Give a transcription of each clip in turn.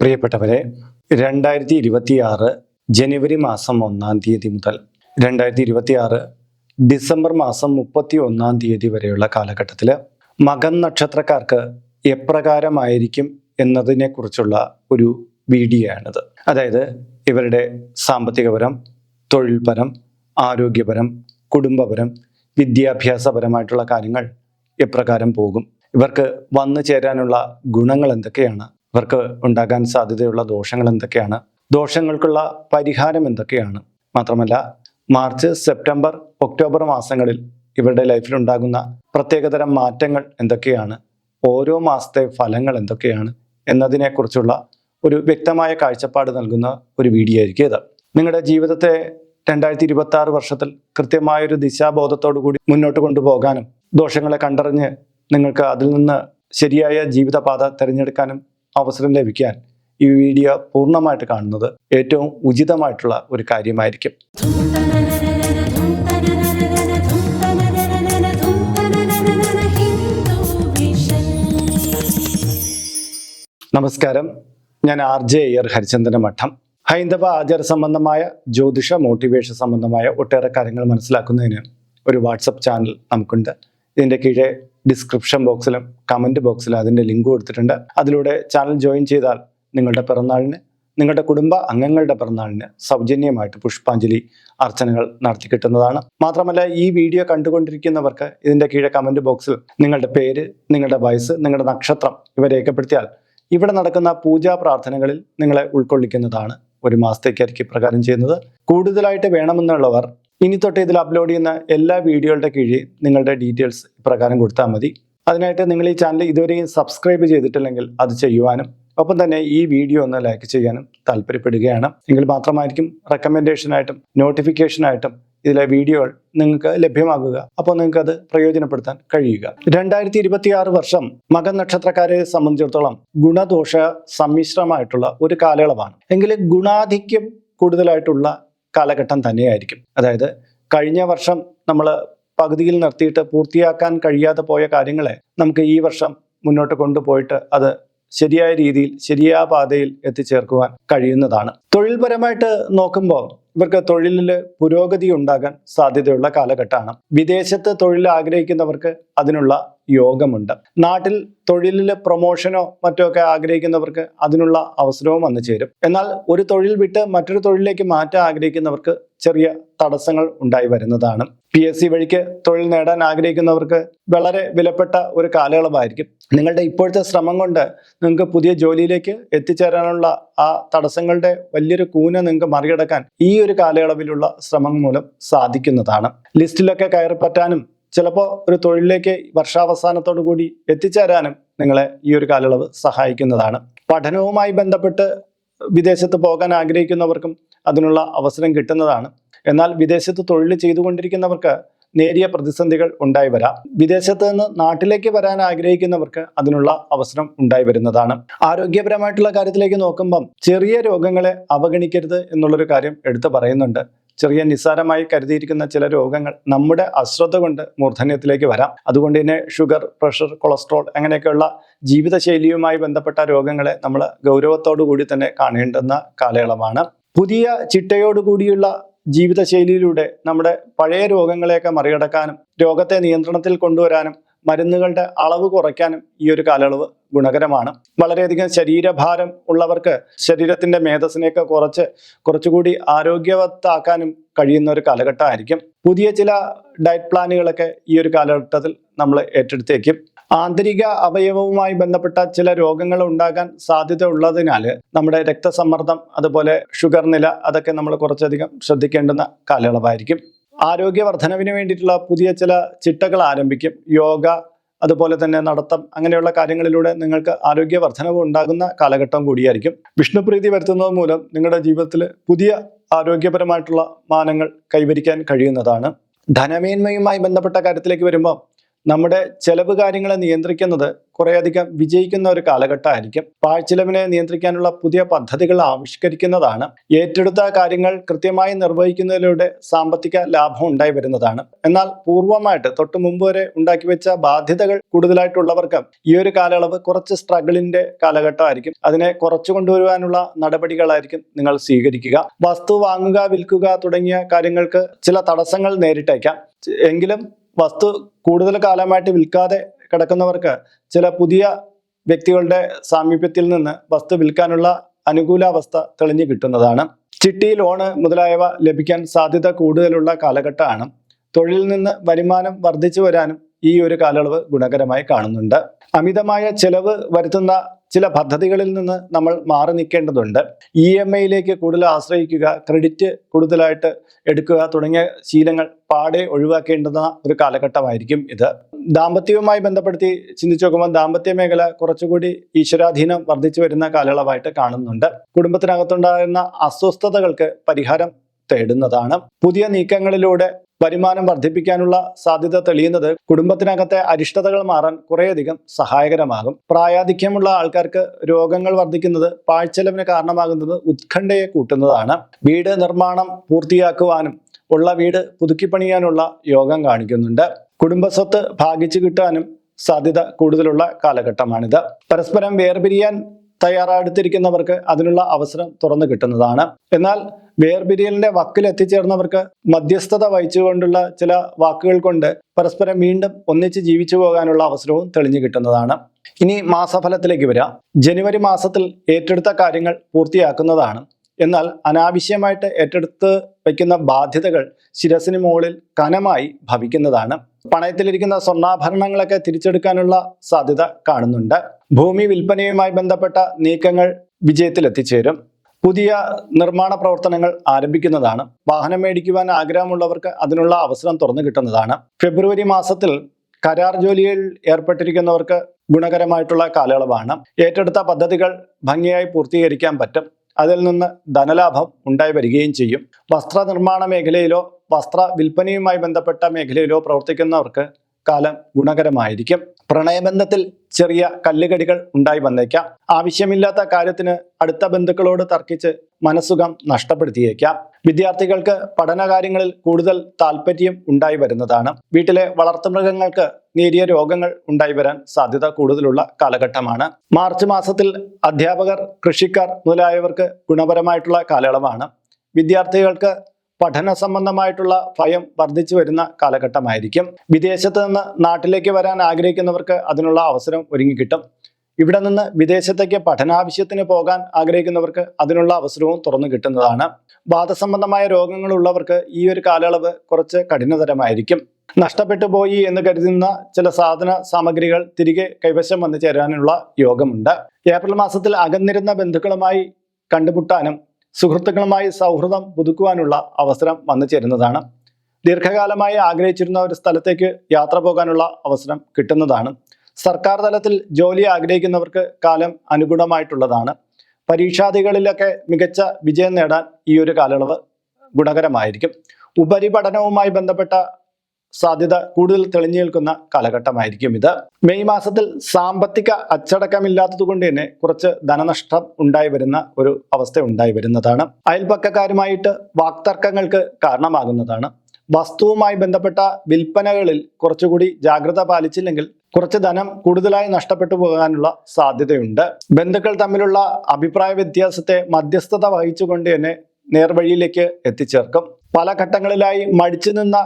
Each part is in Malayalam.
പ്രിയപ്പെട്ടവരെ രണ്ടായിരത്തി ഇരുപത്തിയാറ് ജനുവരി മാസം ഒന്നാം തീയതി മുതൽ രണ്ടായിരത്തി ഇരുപത്തിയാറ് ഡിസംബർ മാസം മുപ്പത്തി ഒന്നാം തീയതി വരെയുള്ള കാലഘട്ടത്തിൽ മകൻ നക്ഷത്രക്കാർക്ക് എപ്രകാരമായിരിക്കും എന്നതിനെക്കുറിച്ചുള്ള ഒരു വീഡിയോ ആണിത് അതായത് ഇവരുടെ സാമ്പത്തികപരം തൊഴിൽപരം ആരോഗ്യപരം കുടുംബപരം വിദ്യാഭ്യാസപരമായിട്ടുള്ള കാര്യങ്ങൾ എപ്രകാരം പോകും ഇവർക്ക് വന്നു ചേരാനുള്ള ഗുണങ്ങൾ എന്തൊക്കെയാണ് ഇവർക്ക് ഉണ്ടാകാൻ സാധ്യതയുള്ള ദോഷങ്ങൾ എന്തൊക്കെയാണ്? ദോഷങ്ങൾക്കുള്ള പരിഹാരം എന്തൊക്കെയാണ്? മാത്രമല്ല മാർച്ച് സെപ്റ്റംബർ ഒക്ടോബർ മാസങ്ങളിൽ ഇവരുടെ ലൈഫിൽ ഉണ്ടാകുന്ന പ്രത്യേകതരം മാറ്റങ്ങൾ എന്തൊക്കെയാണ്? ഓരോ മാസത്തെ ഫലങ്ങൾ എന്തൊക്കെയാണ്? എന്നതിനെക്കുറിച്ചുള്ള ഒരു വ്യക്തമായ കാഴ്ചപ്പാട് നൽകുന്ന ഒരു വീഡിയോ ആയിരിക്കും ഇത്. നിങ്ങളുടെ ജീവിതത്തെ രണ്ടായിരത്തി ഇരുപത്തി ആറ് വർഷത്തിൽ കൃത്യമായൊരു ദിശാബോധത്തോടു കൂടി മുന്നോട്ട് കൊണ്ടുപോകാനും ദോഷങ്ങളെ കണ്ടറിഞ്ഞ് നിങ്ങൾക്ക് അതിൽ നിന്ന് ശരിയായ ജീവിതപാത തിരഞ്ഞെടുക്കാനും അവസരം ലഭിക്കാൻ ഈ വീഡിയോ പൂർണമായിട്ട് കാണുന്നത് ഏറ്റവും ഉചിതമായിട്ടുള്ള ഒരു കാര്യമായിരിക്കും. നമസ്കാരം. ഞാൻ ആർ ജെ അയ്യർ ഹരിചന്ദ്രൻ മഠം. ഹൈന്ദവ ആചാര സംബന്ധമായ ജ്യോതിഷ മോട്ടിവേഷൻ സംബന്ധമായ ഒട്ടേറെ കാര്യങ്ങൾ മനസ്സിലാക്കുന്നതിന് ഒരു വാട്സപ്പ് ചാനൽ നമുക്കുണ്ട്. ഇതിന്റെ കീഴെ ഡിസ്ക്രിപ്ഷൻ ബോക്സിലും കമന്റ് ബോക്സിലും അതിന്റെ ലിങ്ക് കൊടുത്തിട്ടുണ്ട്. അതിലൂടെ ചാനൽ ജോയിൻ ചെയ്താൽ നിങ്ങളുടെ പിറന്നാളിന് നിങ്ങളുടെ കുടുംബ അംഗങ്ങളുടെ പിറന്നാളിന് സൗജന്യമായിട്ട് പുഷ്പാഞ്ജലി അർച്ചനകൾ നടത്തി കിട്ടുന്നതാണ്. മാത്രമല്ല ഈ വീഡിയോ കണ്ടുകൊണ്ടിരിക്കുന്നവർക്ക് ഇതിന്റെ കീഴെ കമന്റ് ബോക്സിൽ നിങ്ങളുടെ പേര് നിങ്ങളുടെ വയസ്സ് നിങ്ങളുടെ നക്ഷത്രം ഇവ രേഖപ്പെടുത്തിയാൽ ഇവിടെ നടക്കുന്ന പൂജാ പ്രാർത്ഥനകളിൽ നിങ്ങളെ ഉൾക്കൊള്ളിക്കുന്നതാണ് ഒരു മാസത്തേക്കായിരിക്കും പ്രകാരം ചെയ്യുന്നത്. കൂടുതലായിട്ട് വേണമെന്നുള്ളവർ ഇനി തൊട്ട് ഇതിൽ അപ്ലോഡ് ചെയ്യുന്ന എല്ലാ വീഡിയോകളുടെ കീഴിൽ നിങ്ങളുടെ ഡീറ്റെയിൽസ് പ്രകാരം കൊടുത്താൽ മതി. അതിനായിട്ട് നിങ്ങൾ ഈ ചാനൽ ഇതുവരെയും സബ്സ്ക്രൈബ് ചെയ്തിട്ടില്ലെങ്കിൽ അത് ചെയ്യുവാനും ഒപ്പം തന്നെ ഈ വീഡിയോ ഒന്ന് ലൈക്ക് ചെയ്യാനും താല്പര്യപ്പെടുകയാണ്. എങ്കിൽ മാത്രമായിരിക്കും റെക്കമെൻഡേഷനായിട്ടും നോട്ടിഫിക്കേഷനായിട്ടും ഇതിലെ വീഡിയോകൾ നിങ്ങൾക്ക് ലഭ്യമാകുക. അപ്പോൾ നിങ്ങൾക്ക് അത് പ്രയോജനപ്പെടുത്താൻ കഴിയുക. രണ്ടായിരത്തി ഇരുപത്തി ആറ് വർഷം മകൻ നക്ഷത്രക്കാരെ സംബന്ധിച്ചിടത്തോളം ഗുണദോഷ സമ്മിശ്രമായിട്ടുള്ള ഒരു കാലയളവാണ്. എങ്കിലും ഗുണാധിക്യം കൂടുതലായിട്ടുള്ള കാലഘട്ടം തന്നെയായിരിക്കും. അതായത് കഴിഞ്ഞ വർഷം നമ്മൾ പകുതിയിൽ നിർത്തിയിട്ട് പൂർത്തിയാക്കാൻ കഴിയാതെ പോയ കാര്യങ്ങളെ നമുക്ക് ഈ വർഷം മുന്നോട്ട് കൊണ്ടുപോയിട്ട് അത് ശരിയായ രീതിയിൽ ശരിയായ പാതയിൽ എത്തിച്ചേർക്കുവാൻ കഴിയുന്നതാണ്. തൊഴിൽപരമായിട്ട് നോക്കുമ്പോൾ ഇവർക്ക് തൊഴിലിൽ പുരോഗതി ഉണ്ടാകാൻ സാധ്യതയുള്ള കാലഘട്ടമാണ്. വിദേശത്ത് തൊഴിൽ ആഗ്രഹിക്കുന്നവർക്ക് അതിനുള്ള യോഗമുണ്ട്. നാട്ടിൽ തൊഴിലിൽ പ്രൊമോഷനോ മറ്റോ ഒക്കെ ആഗ്രഹിക്കുന്നവർക്ക് അതിനുള്ള അവസരവും വന്നു ചേരും. എന്നാൽ ഒരു തൊഴിൽ വിട്ട് മറ്റൊരു തൊഴിലിലേക്ക് മാറ്റാൻ ആഗ്രഹിക്കുന്നവർക്ക് ചെറിയ തടസ്സങ്ങൾ ഉണ്ടായി വരുന്നതാണ്. പി എസ് സി വഴിക്ക് തൊഴിൽ നേടാൻ ആഗ്രഹിക്കുന്നവർക്ക് വളരെ വിലപ്പെട്ട ഒരു കാലയളവായിരിക്കും. നിങ്ങളുടെ ഇപ്പോഴത്തെ ശ്രമം കൊണ്ട് നിങ്ങൾക്ക് പുതിയ ജോലിയിലേക്ക് എത്തിച്ചേരാനുള്ള ആ തടസ്സങ്ങളുടെ വലിയൊരു കൂന നിങ്ങൾക്ക് മറികടക്കാൻ ഈ ഒരു കാലയളവിലുള്ള ശ്രമം മൂലം സാധിക്കുന്നതാണ്. ലിസ്റ്റിലൊക്കെ കയറി പറ്റാനും ചിലപ്പോൾ ഒരു തൊഴിലിലേക്ക് വർഷാവസാനത്തോടു കൂടി എത്തിച്ചേരാനും നിങ്ങളെ ഈ ഒരു കാലയളവ് സഹായിക്കുന്നതാണ്. പഠനവുമായി ബന്ധപ്പെട്ട് വിദേശത്ത് പോകാൻ ആഗ്രഹിക്കുന്നവർക്കും അതിനുള്ള അവസരം കിട്ടുന്നതാണ്. എന്നാൽ വിദേശത്ത് തൊഴിൽ ചെയ്തുകൊണ്ടിരിക്കുന്നവർക്ക് നേരിയ പ്രതിസന്ധികൾ ഉണ്ടായി വരാം. വിദേശത്ത് നിന്ന് നാട്ടിലേക്ക് വരാൻ ആഗ്രഹിക്കുന്നവർക്ക് അതിനുള്ള അവസരം ഉണ്ടായി വരുന്നതാണ്. ആരോഗ്യപരമായിട്ടുള്ള കാര്യത്തിലേക്ക് നോക്കുമ്പം ചെറിയ രോഗങ്ങളെ അവഗണിക്കരുത് എന്നുള്ളൊരു കാര്യം എടുത്തു പറയുന്നുണ്ട്. ചെറിയ നിസ്സാരമായി കരുതിയിരിക്കുന്ന ചില രോഗങ്ങൾ നമ്മുടെ അശ്രദ്ധ കൊണ്ട് മൂർധന്യത്തിലേക്ക് വരാം. അതുകൊണ്ട് തന്നെ ഷുഗർ പ്രഷർ കൊളസ്ട്രോൾ അങ്ങനെയൊക്കെയുള്ള ജീവിതശൈലിയുമായി ബന്ധപ്പെട്ട രോഗങ്ങളെ നമ്മൾ ഗൗരവത്തോടു കൂടി തന്നെ കാണേണ്ടുന്ന കാലയളവാണ്. പുതിയ ചിട്ടയോടുകൂടിയുള്ള ജീവിതശൈലിയിലൂടെ നമ്മുടെ പഴയ രോഗങ്ങളെയൊക്കെ മറികടക്കാനും രോഗത്തെ നിയന്ത്രണത്തിൽ കൊണ്ടുവരാനും മരുന്നുകളുടെ അളവ് കുറയ്ക്കാനും ഈ ഒരു കാലയളവ് ഗുണകരമാണ്. വളരെയധികം ശരീരഭാരം ഉള്ളവർക്ക് ശരീരത്തിന്റെ മേധസ്സിനെയൊക്കെ കുറച്ച് കുറച്ചുകൂടി ആരോഗ്യവത്താക്കാനും കഴിയുന്ന ഒരു കാലഘട്ടമായിരിക്കും. പുതിയ ചില ഡയറ്റ് പ്ലാനുകളൊക്കെ ഈ ഒരു കാലഘട്ടത്തിൽ നമ്മൾ ഏറ്റെടുത്തേക്കും. ആന്തരിക അവയവവുമായി ബന്ധപ്പെട്ട ചില രോഗങ്ങൾ ഉണ്ടാകാൻ സാധ്യത ഉള്ളതിനാൽ നമ്മുടെ രക്തസമ്മർദ്ദം അതുപോലെ ഷുഗർ നില അതൊക്കെ നമ്മൾ കുറച്ചധികം ശ്രദ്ധിക്കേണ്ടുന്ന കാലയളവായിരിക്കും. ആരോഗ്യവർദ്ധനവിന് വേണ്ടിയിട്ടുള്ള പുതിയ ചില ചിട്ടകൾ ആരംഭിക്കും. യോഗ അതുപോലെ തന്നെ നടത്തം അങ്ങനെയുള്ള കാര്യങ്ങളിലൂടെ നിങ്ങൾക്ക് ആരോഗ്യവർദ്ധനവ് ഉണ്ടാകുന്ന കാലഘട്ടം കൂടിയായിരിക്കും. വിഷ്ണുപ്രീതി വരുത്തുന്നത് മൂലം നിങ്ങളുടെ ജീവിതത്തിൽ പുതിയ ആരോഗ്യപരമായിട്ടുള്ള മാനങ്ങൾ കൈവരിക്കാൻ കഴിയുന്നതാണ്. ധനമേന്മയുമായി ബന്ധപ്പെട്ട കാര്യത്തിലേക്ക് വരുമ്പോൾ നമ്മുടെ ചെലവ് കാര്യങ്ങളെ നിയന്ത്രിക്കുന്നത് കുറേയധികം വിജയിക്കുന്ന ഒരു കാലഘട്ടമായിരിക്കും. പാഴ്ചെലവിനെ നിയന്ത്രിക്കാനുള്ള പുതിയ പദ്ധതികൾ ആവിഷ്കരിക്കുന്നതാണ്. ഏറ്റെടുത്ത കാര്യങ്ങൾ കൃത്യമായി നിർവഹിക്കുന്നതിലൂടെ സാമ്പത്തിക ലാഭം ഉണ്ടായി വരുന്നതാണ്. എന്നാൽ പൂർവമായിട്ട് തൊട്ടു മുമ്പ് വരെ ഉണ്ടാക്കി വെച്ച ബാധ്യതകൾ കൂടുതലായിട്ടുള്ളവർക്ക് ഈ ഒരു കാലയളവ് കുറച്ച് സ്ട്രഗിളിന്റെ കാലഘട്ടമായിരിക്കും. അതിനെ കുറച്ചു കൊണ്ടുവരുവാനുള്ള നടപടികളായിരിക്കും നിങ്ങൾ സ്വീകരിക്കുക. വസ്തു വാങ്ങുക വിൽക്കുക തുടങ്ങിയ കാര്യങ്ങൾക്ക് ചില തടസ്സങ്ങൾ നേരിട്ടേക്കാം. എങ്കിലും വസ്തു കൂടുതൽ കാലമായിട്ട് വിൽക്കാതെ കിടക്കുന്നവർക്ക് ചില പുതിയ വ്യക്തികളുടെ സാമീപ്യത്തിൽ നിന്ന് വസ്തു വിൽക്കാനുള്ള അനുകൂലാവസ്ഥ തെളിഞ്ഞു കിട്ടുന്നതാണ്. ചിട്ടി ലോണ് മുതലായവ ലഭിക്കാൻ സാധ്യത കൂടുതലുള്ള കാലഘട്ടമാണ്. തൊഴിലിൽ നിന്ന് വരുമാനം വർദ്ധിച്ചു വരാനും ഈ ഒരു കാലയളവ് ഗുണകരമായി കാണുന്നുണ്ട്. അമിതമായ ചെലവ് വരുത്തുന്ന ചില പദ്ധതികളിൽ നിന്ന് നമ്മൾ മാറി നിൽക്കേണ്ടതുണ്ട്. ഇ എം ഐയിലേക്ക് കൂടുതൽ ആശ്രയിക്കുക ക്രെഡിറ്റ് കൂടുതലായിട്ട് എടുക്കുക തുടങ്ങിയ ശീലങ്ങൾ പാടെ ഒഴിവാക്കേണ്ടുന്ന ഒരു കാലഘട്ടമായിരിക്കും ഇത്. ദാമ്പത്യവുമായി ബന്ധപ്പെടുത്തി ചിന്തിച്ചു നോക്കുമ്പോൾ ദാമ്പത്യ മേഖല കുറച്ചുകൂടി ഈശ്വരാധീനം വർദ്ധിച്ചു വരുന്ന കാലയളവായിട്ട് കാണുന്നുണ്ട്. കുടുംബത്തിനകത്തുണ്ടാകുന്ന അസ്വസ്ഥതകൾക്ക് പരിഹാരം തേടുന്നതാണ്. പുതിയ നീക്കങ്ങളിലൂടെ വരുമാനം വർദ്ധിപ്പിക്കാനുള്ള സാധ്യത തെളിയുന്നത് കുടുംബത്തിനകത്തെ അരിഷ്ടതകൾ മാറാൻ കുറേയധികം സഹായകരമാകും. പ്രായാധിക്യമുള്ള ആൾക്കാർക്ക് രോഗങ്ങൾ വർദ്ധിക്കുന്നത് പാഴ്ചെലവിന് കാരണമാകുന്നത് ഉത്കണ്ഠയെ കൂട്ടുന്നതാണ്. വീട് നിർമ്മാണം പൂർത്തിയാക്കുവാനും ഉള്ള വീട് പുതുക്കിപ്പണിയാനുള്ള യോഗം കാണിക്കുന്നുണ്ട്. കുടുംബസ്വത്ത് ഭാഗിച്ചു കിട്ടാനും സാധ്യത കൂടുതലുള്ള കാലഘട്ടമാണിത്. പരസ്പരം വേർപിരിയാൻ തയ്യാറെടുത്തിരിക്കുന്നവർക്ക് അതിനുള്ള അവസരം തുറന്നു കിട്ടുന്നതാണ്. എന്നാൽ വേർപിരിയലിന്റെ വക്കിൽ എത്തിച്ചേർന്നവർക്ക് മധ്യസ്ഥത വഹിച്ചുകൊണ്ടുള്ള ചില വാക്കുകൾ കൊണ്ട് പരസ്പരം വീണ്ടും ഒന്നിച്ച് ജീവിച്ചു പോകാനുള്ള അവസരവും തെളിഞ്ഞു കിട്ടുന്നതാണ്. ഇനി മാസഫലത്തിലേക്ക് വരാം. ജനുവരി മാസത്തിൽ ഏറ്റെടുത്ത കാര്യങ്ങൾ പൂർത്തിയാക്കുന്നതാണ്. എന്നാൽ അനാവശ്യമായിട്ട് ഏറ്റെടുത്ത് വയ്ക്കുന്ന ബാധ്യതകൾ ശിരസിന് മുകളിൽ കനമായി ഭവിക്കുന്നതാണ്. പണയത്തിലിരിക്കുന്ന സ്വർണാഭരണങ്ങളൊക്കെ തിരിച്ചെടുക്കാനുള്ള സാധ്യത കാണുന്നുണ്ട്. ഭൂമി വിൽപ്പനയുമായി ബന്ധപ്പെട്ട നീക്കങ്ങൾ വിജയത്തിൽ എത്തിച്ചേരും പുതിയ നിർമ്മാണ പ്രവർത്തനങ്ങൾ ആരംഭിക്കുന്നതാണ്. വാഹനം മേടിക്കുവാൻ ആഗ്രഹമുള്ളവർക്ക് അതിനുള്ള അവസരം തുറന്നു കിട്ടുന്നതാണ്. ഫെബ്രുവരി മാസത്തിൽ കരാർ ജോലിയിൽ ഏർപ്പെട്ടിരിക്കുന്നവർക്ക് ഗുണകരമായിട്ടുള്ള കാലയളവാണ്. ഏറ്റെടുത്ത പദ്ധതികൾ ഭംഗിയായി പൂർത്തീകരിക്കാൻ പറ്റും. അതിൽ നിന്ന് ധനലാഭം ഉണ്ടായി വരികയും ചെയ്യും. വസ്ത്രനിർമ്മാണ മേഖലയിലോ വസ്ത്ര വിൽപ്പനയുമായി ബന്ധപ്പെട്ട മേഖലയിലോ പ്രവർത്തിക്കുന്നവർക്ക് കാലം ഗുണകരമായിരിക്കും. പ്രണയബന്ധത്തിൽ ചെറിയ കല്ലുകടികൾ ഉണ്ടായി വന്നേക്കാം. ആവശ്യമില്ലാത്ത കാര്യത്തിന് അടുത്ത ബന്ധുക്കളോട് തർക്കിച്ച് മനസ്സുഖം നഷ്ടപ്പെടുത്തിയേക്കാം. വിദ്യാർത്ഥികൾക്ക് പഠനകാര്യങ്ങളിൽ കൂടുതൽ താല്പര്യം ഉണ്ടായി വരുന്നതാണ്. വീട്ടിലെ വളർത്തുമൃഗങ്ങൾക്ക് നേരിയ രോഗങ്ങൾ ഉണ്ടായി വരാൻ സാധ്യത കൂടുതലുള്ള കാലഘട്ടമാണ്. മാർച്ച് മാസത്തിൽ അധ്യാപകർ കൃഷിക്കാർ മുതലായവർക്ക് ഗുണപരമായിട്ടുള്ള കാലയളവാണ്. വിദ്യാർത്ഥികൾക്ക് പഠന സംബന്ധമായിട്ടുള്ള ഭയം വർദ്ധിച്ചു വരുന്ന കാലഘട്ടമായിരിക്കും. വിദേശത്ത് നിന്ന് നാട്ടിലേക്ക് വരാൻ ആഗ്രഹിക്കുന്നവർക്ക് അതിനുള്ള അവസരം ഒരുങ്ങിക്കിട്ടും. ഇവിടെ നിന്ന് വിദേശത്തേക്ക് പഠനാവശ്യത്തിന് പോകാൻ ആഗ്രഹിക്കുന്നവർക്ക് അതിനുള്ള അവസരവും തുറന്നു കിട്ടുന്നതാണ്. വാദസംബന്ധമായ രോഗങ്ങളുള്ളവർക്ക് ഈ ഒരു കാലയളവ് കുറച്ച് കഠിനതരമായിരിക്കും. നഷ്ടപ്പെട്ടു പോയി എന്ന് കരുതുന്ന ചില സാധന സാമഗ്രികൾ തിരികെ കൈവശം വന്നു ചേരാനുള്ള യോഗമുണ്ട്. ഏപ്രിൽ മാസത്തിൽ അകന്നിരുന്ന ബന്ധുക്കളുമായി കണ്ടുമുട്ടാനും സുഹൃത്തുക്കളുമായി സൗഹൃദം പുതുക്കുവാനുള്ള അവസരം വന്നു ചേരുന്നതാണ്. ദീർഘകാലമായി ആഗ്രഹിച്ചിരുന്ന ഒരു സ്ഥലത്തേക്ക് യാത്ര പോകാനുള്ള അവസരം കിട്ടുന്നതാണ്. സർക്കാർ തലത്തിൽ ജോലി ആഗ്രഹിക്കുന്നവർക്ക് കാലം അനുഗുണമായിട്ടുള്ളതാണ്. പരീക്ഷാദികളിലൊക്കെ മികച്ച വിജയം നേടാൻ ഈ ഒരു കാലയളവ് ഗുണകരമായിരിക്കും. ഉപരിപഠനവുമായി ബന്ധപ്പെട്ട സാധ്യത കൂടുതൽ തെളിഞ്ഞു നിൽക്കുന്ന കാലഘട്ടമായിരിക്കും ഇത്. മെയ് മാസത്തിൽ സാമ്പത്തിക അച്ചടക്കമില്ലാത്തത് കൊണ്ട് തന്നെ കുറച്ച് ധനനഷ്ടം ഉണ്ടായി വരുന്ന ഒരു അവസ്ഥ ഉണ്ടായി വരുന്നതാണ്. അയൽപക്കക്കാരുമായിട്ട് വാക്തർക്കങ്ങൾക്ക് കാരണമാകുന്നതാണ്. വസ്തുവുമായി ബന്ധപ്പെട്ട വിൽപ്പനകളിൽ കുറച്ചുകൂടി ജാഗ്രത പാലിച്ചില്ലെങ്കിൽ കുറച്ച് ധനം കൂടുതലായി നഷ്ടപ്പെട്ടു പോകാനുള്ള സാധ്യതയുണ്ട്. ബന്ധുക്കൾ തമ്മിലുള്ള അഭിപ്രായ വ്യത്യാസത്തെ മധ്യസ്ഥത വഹിച്ചുകൊണ്ട് തന്നെ നേർവഴിയിലേക്ക് എത്തിച്ചേർക്കും. പല ഘട്ടങ്ങളിലായി മടിച്ചു നിന്ന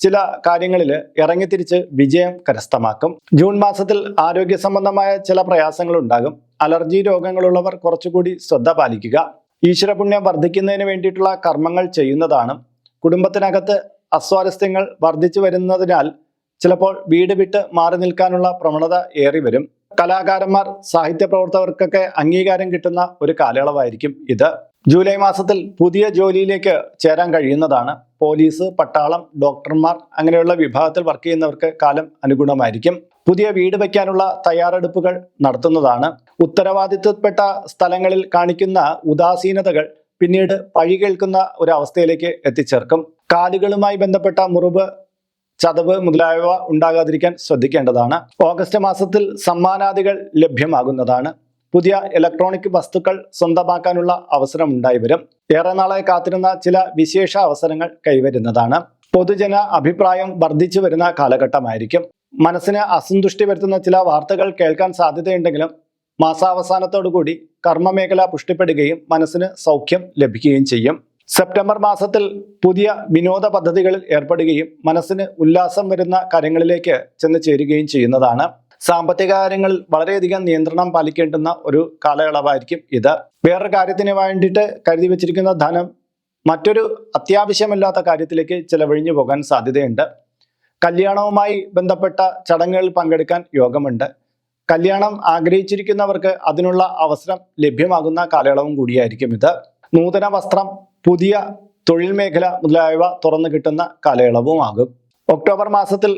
ചില കാര്യങ്ങളിൽ ഇറങ്ങിത്തിരിച്ച് വിജയം കരസ്ഥമാക്കും. ജൂൺ മാസത്തിൽ ആരോഗ്യ സംബന്ധമായ ചില പ്രയാസങ്ങൾ ഉണ്ടാകും അലർജി രോഗങ്ങളുള്ളവർ കുറച്ചുകൂടി ശ്രദ്ധ പാലിക്കുക. ഈശ്വരപുണ്യം വർദ്ധിക്കുന്നതിന് വേണ്ടിയിട്ടുള്ള കർമ്മങ്ങൾ ചെയ്യുന്നതാണ്. കുടുംബത്തിനകത്ത് അസ്വാരസ്യങ്ങൾ വർദ്ധിച്ചു വരുന്നതിനാൽ ചിലപ്പോൾ വീട് വിട്ട് മാറി നിൽക്കാനുള്ള പ്രവണത ഏറി വരും. കലാകാരന്മാർ സാഹിത്യ പ്രവർത്തകർക്കൊക്കെ അംഗീകാരം കിട്ടുന്ന ഒരു കാലയളവായിരിക്കും ഇത്. ജൂലൈ മാസത്തിൽ പുതിയ ജോലിയിലേക്ക് ചേരാൻ കഴിയുന്നതാണ്. പോലീസ് പട്ടാളം ഡോക്ടർമാർ അങ്ങനെയുള്ള വിഭാഗത്തിൽ വർക്ക് ചെയ്യുന്നവർക്ക് കാലം അനുഗുണമായിരിക്കും. പുതിയ വീട് വയ്ക്കാനുള്ള തയ്യാറെടുപ്പുകൾ നടത്തുന്നതാണ്. ഉത്തരവാദിത്വപ്പെട്ട സ്ഥലങ്ങളിൽ കാണിക്കുന്ന ഉദാസീനതകൾ പിന്നീട് പഴി കേൾക്കുന്ന ഒരു അവസ്ഥയിലേക്ക് എത്തിച്ചേർക്കും. കാലുകളുമായി ബന്ധപ്പെട്ട മുറിവ് ചതവ് മുതലായവ ഉണ്ടാകാതിരിക്കാൻ ശ്രദ്ധിക്കേണ്ടതാണ്. ഓഗസ്റ്റ് മാസത്തിൽ സമ്മാനാദികൾ ലഭ്യമാകുന്നതാണ്. പുതിയ ഇലക്ട്രോണിക് വസ്തുക്കൾ സ്വന്തമാക്കാനുള്ള അവസരം ഉണ്ടായി വരും ഏറെ നാളായി കാത്തിരുന്ന ചില വിശേഷ അവസരങ്ങൾ കൈവരുന്നതാണ്. പൊതുജന അഭിപ്രായം വർദ്ധിച്ചു വരുന്ന കാലഘട്ടമായിരിക്കും. മനസ്സിന് അസന്തുഷ്ടി വരുത്തുന്ന ചില വാർത്തകൾ കേൾക്കാൻ സാധ്യതയുണ്ടെങ്കിലും മാസാവസാനത്തോടുകൂടി കർമ്മമേഖല പുഷ്ടിപ്പെടുകയും മനസ്സിന് സൗഖ്യം ലഭിക്കുകയും ചെയ്യും. സെപ്റ്റംബർ മാസത്തിൽ പുതിയ വിനോദ പദ്ധതികളിൽ ഏർപ്പെടുകയും മനസ്സിന് ഉല്ലാസം വരുന്ന കാര്യങ്ങളിലേക്ക് ചെന്ന് ചേരുകയും ചെയ്യുന്നതാണ്. സാമ്പത്തിക കാര്യങ്ങളിൽ വളരെയധികം നിയന്ത്രണം പാലിക്കേണ്ടുന്ന ഒരു കാലയളവായിരിക്കും ഇത്. വേറൊരു കാര്യത്തിന് വേണ്ടിയിട്ട് കരുതി വെച്ചിരിക്കുന്ന ധനം മറ്റൊരു അത്യാവശ്യമില്ലാത്ത കാര്യത്തിലേക്ക് ചിലവഴിഞ്ഞു പോകാൻ സാധ്യതയുണ്ട്. കല്യാണവുമായി ബന്ധപ്പെട്ട ചടങ്ങുകളിൽ പങ്കെടുക്കാൻ യോഗമുണ്ട്. കല്യാണം ആഗ്രഹിച്ചിരിക്കുന്നവർക്ക് അതിനുള്ള അവസരം ലഭ്യമാകുന്ന കാലയളവും കൂടിയായിരിക്കും ഇത്. നൂതന വസ്ത്രം പുതിയ തൊഴിൽ മേഖല മുതലായവ തുറന്നു കിട്ടുന്ന കാലയളവുമാകും. ഒക്ടോബർ മാസത്തിൽ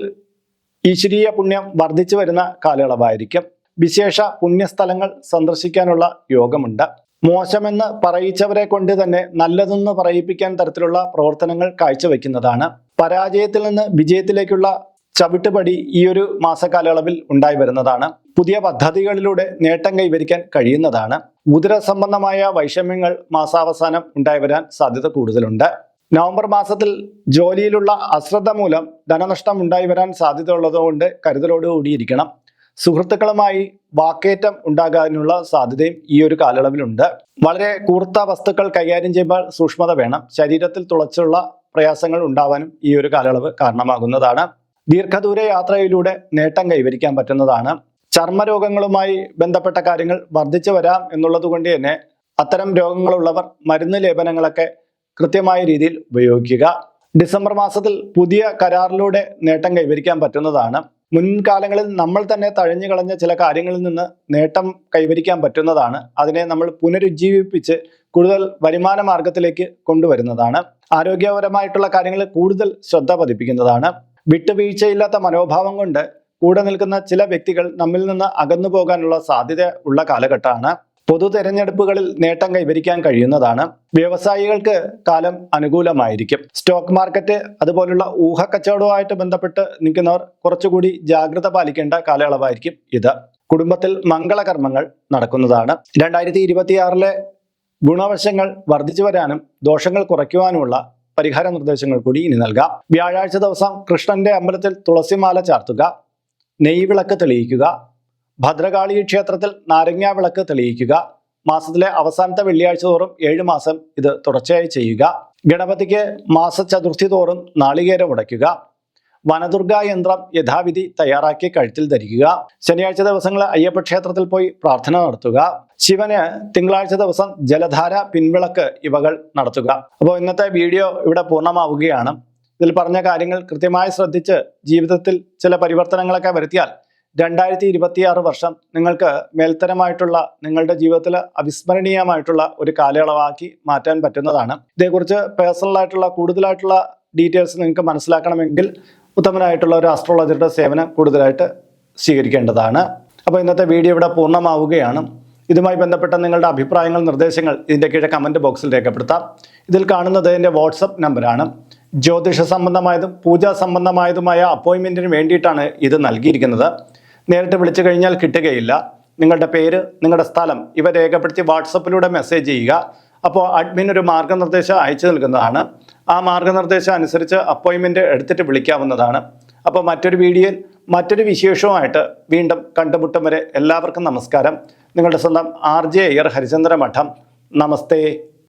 ഈശ്വരീയ പുണ്യം വർദ്ധിച്ചു വരുന്ന കാലയളവായിരിക്കും. വിശേഷ പുണ്യസ്ഥലങ്ങൾ സന്ദർശിക്കാനുള്ള യോഗമുണ്ട്. മോശമെന്ന് പറയിച്ചവരെ കൊണ്ട് തന്നെ നല്ലതെന്ന് പറയിപ്പിക്കാൻ തരത്തിലുള്ള പ്രവർത്തനങ്ങൾ കാഴ്ചവെക്കുന്നതാണ്. പരാജയത്തിൽ നിന്ന് വിജയത്തിലേക്കുള്ള ചവിട്ടുപടി ഈ ഒരു മാസകാലയളവിൽ ഉണ്ടായി വരുന്നതാണ്. പുതിയ പദ്ധതികളിലൂടെ നേട്ടം കൈവരിക്കാൻ കഴിയുന്നതാണ്. ഉദര സംബന്ധമായ വൈഷമ്യങ്ങൾ മാസാവസാനം ഉണ്ടായി വരാൻ സാധ്യത കൂടുതലുണ്ട്. നവംബർ മാസത്തിൽ ജോലിയിലുള്ള അശ്രദ്ധ മൂലം ധനനഷ്ടം ഉണ്ടായി വരാൻ സാധ്യതയുള്ളതുകൊണ്ട് കരുതലോടുകൂടിയിരിക്കണം സുഹൃത്തുക്കളുമായി വാക്കേറ്റം ഉണ്ടാകാനുള്ള സാധ്യതയും ഈ ഒരു കാലയളവിലുണ്ട്. വളരെ കൂർത്ത വസ്തുക്കൾ കൈകാര്യം ചെയ്യുമ്പോൾ സൂക്ഷ്മത വേണം. ശരീരത്തിൽ തുളച്ചുള്ള പ്രയാസങ്ങൾ ഉണ്ടാവാനും ഈ ഒരു കാലയളവ് കാരണമാകുന്നതാണ്. ദീർഘദൂര യാത്രയിലൂടെ നേട്ടം കൈവരിക്കാൻ പറ്റുന്നതാണ്. ചർമ്മരോഗങ്ങളുമായി ബന്ധപ്പെട്ട കാര്യങ്ങൾ വർദ്ധിച്ചു വരാം എന്നുള്ളത് കൊണ്ട് തന്നെ അത്തരം രോഗങ്ങളുള്ളവർ മരുന്ന് ലേപനങ്ങളൊക്കെ കൃത്യമായ രീതിയിൽ ഉപയോഗിക്കുക. ഡിസംബർ മാസത്തിൽ പുതിയ കരാറിലൂടെ നേട്ടം കൈവരിക്കാൻ പറ്റുന്നതാണ്. മുൻകാലങ്ങളിൽ നമ്മൾ തന്നെ തഴഞ്ഞു കളഞ്ഞ ചില കാര്യങ്ങളിൽ നിന്ന് നേട്ടം കൈവരിക്കാൻ പറ്റുന്നതാണ്. അതിനെ നമ്മൾ പുനരുജ്ജീവിപ്പിച്ച് കൂടുതൽ വരുമാന മാർഗത്തിലേക്ക് കൊണ്ടുവരുന്നതാണ്. ആരോഗ്യപരമായിട്ടുള്ള കാര്യങ്ങളിൽ കൂടുതൽ ശ്രദ്ധ പതിപ്പിക്കുന്നതാണ്. വിട്ടുവീഴ്ചയില്ലാത്ത മനോഭാവം കൊണ്ട് കൂടെ നിൽക്കുന്ന ചില വ്യക്തികൾ നമ്മിൽ നിന്ന് അകന്നു പോകാനുള്ള സാധ്യത ഉള്ള കാലഘട്ടമാണ്. പൊതു തെരഞ്ഞെടുപ്പുകളിൽ നേട്ടം കൈവരിക്കാൻ കഴിയുന്നതാണ്. വ്യവസായികൾക്ക് കാലം അനുകൂലമായിരിക്കും. സ്റ്റോക്ക് മാർക്കറ്റ് അതുപോലുള്ള ഊഹക്കച്ചവടവുമായിട്ട് ബന്ധപ്പെട്ട് നിൽക്കുന്നവർ കുറച്ചുകൂടി ജാഗ്രത പാലിക്കേണ്ട കാലയളവായിരിക്കും ഇത്. കുടുംബത്തിൽ മംഗളകർമ്മങ്ങൾ നടക്കുന്നതാണ്. രണ്ടായിരത്തി ഇരുപത്തിയാറിലെ ഗുണവശങ്ങൾ വർദ്ധിച്ചു വരാനും ദോഷങ്ങൾ കുറയ്ക്കുവാനുമുള്ള പരിഹാര നിർദ്ദേശങ്ങൾ കൂടി ഇനി നൽകാം. വ്യാഴാഴ്ച ദിവസം കൃഷ്ണന്റെ അമ്പലത്തിൽ തുളസിമാല ചാർത്തുക. നെയ്വിളക്ക് തെളിയിക്കുക. ഭദ്രകാളി ക്ഷേത്രത്തിൽ നാരങ്ങാ വിളക്ക് തെളിയിക്കുക. മാസത്തിലെ അവസാനത്തെ വെള്ളിയാഴ്ച തോറും ഏഴു മാസം ഇത് തുടർച്ചയായി ചെയ്യുക. ഗണപതിക്ക് മാസചതുർത്ഥി തോറും നാളികേരം ഉടയ്ക്കുക. വനദുർഗ യന്ത്രം യഥാവിധി തയ്യാറാക്കി കഴുത്തിൽ ധരിക്കുക. ശനിയാഴ്ച ദിവസങ്ങൾ അയ്യപ്പ ക്ഷേത്രത്തിൽ പോയി പ്രാർത്ഥന നടത്തുക. ശിവന് തിങ്കളാഴ്ച ദിവസം ജലധാര പിൻവിളക്ക് ഇവകൾ നടത്തുക. അപ്പോൾ ഇന്നത്തെ വീഡിയോ ഇവിടെ പൂർണമാവുകയാണ്. ഇതിൽ പറഞ്ഞ കാര്യങ്ങൾ കൃത്യമായി ശ്രദ്ധിച്ച് ജീവിതത്തിൽ ചില പരിവർത്തനങ്ങളൊക്കെ വരുത്തിയാൽ രണ്ടായിരത്തി ഇരുപത്തിയാറ് വർഷം നിങ്ങൾക്ക് മേൽത്തരമായിട്ടുള്ള നിങ്ങളുടെ ജീവിതത്തിൽ അവിസ്മരണീയമായിട്ടുള്ള ഒരു കാലയളവാക്കി മാറ്റാൻ പറ്റുന്നതാണ്. ഇതേക്കുറിച്ച് പേഴ്സണലായിട്ടുള്ള കൂടുതലായിട്ടുള്ള ഡീറ്റെയിൽസ് നിങ്ങൾക്ക് മനസ്സിലാക്കണമെങ്കിൽ ഉത്തമനായിട്ടുള്ള ഒരു ആസ്ട്രോളജറുടെ സേവനം കൂടുതലായിട്ട് സ്വീകരിക്കേണ്ടതാണ്. അപ്പോൾ ഇന്നത്തെ വീഡിയോ ഇവിടെ പൂർണമാവുകയാണ്. ഇതുമായി ബന്ധപ്പെട്ട നിങ്ങളുടെ അഭിപ്രായങ്ങൾ നിർദ്ദേശങ്ങൾ ഇതിന്റെ കീഴെ കമന്റ് ബോക്സിൽ രേഖപ്പെടുത്താം. ഇതിൽ കാണുന്നത് എന്റെ വാട്സപ്പ് നമ്പറാണ്. ജ്യോതിഷ സംബന്ധമായതും പൂജാ സംബന്ധമായതുമായ അപ്പോയിൻമെന്റിന് വേണ്ടിയിട്ടാണ് ഇത് നൽകിയിരിക്കുന്നത്. നേരിട്ട് വിളിച്ചു കഴിഞ്ഞാൽ കിട്ടുകയില്ല. നിങ്ങളുടെ പേര് നിങ്ങളുടെ സ്ഥലം ഇവ രേഖപ്പെടുത്തി വാട്സപ്പിലൂടെ മെസ്സേജ് ചെയ്യുക. അപ്പോൾ അഡ്മിൻ ഒരു മാർഗനിർദ്ദേശം അയച്ചു നൽകുന്നതാണ്. ആ മാർഗനിർദ്ദേശം അനുസരിച്ച് അപ്പോയിൻമെന്റ് എടുത്തിട്ട് വിളിക്കാവുന്നതാണ്. അപ്പോൾ മറ്റൊരു വീഡിയോയിൽ മറ്റൊരു വിശേഷവുമായിട്ട് വീണ്ടും കണ്ടുമുട്ടും വരെ എല്ലാവർക്കും നമസ്കാരം. നിങ്ങളുടെ സ്വന്തം ആർ ജെ അയ്യർ ഹരിചന്ദ്ര മഠം നമസ്തേ.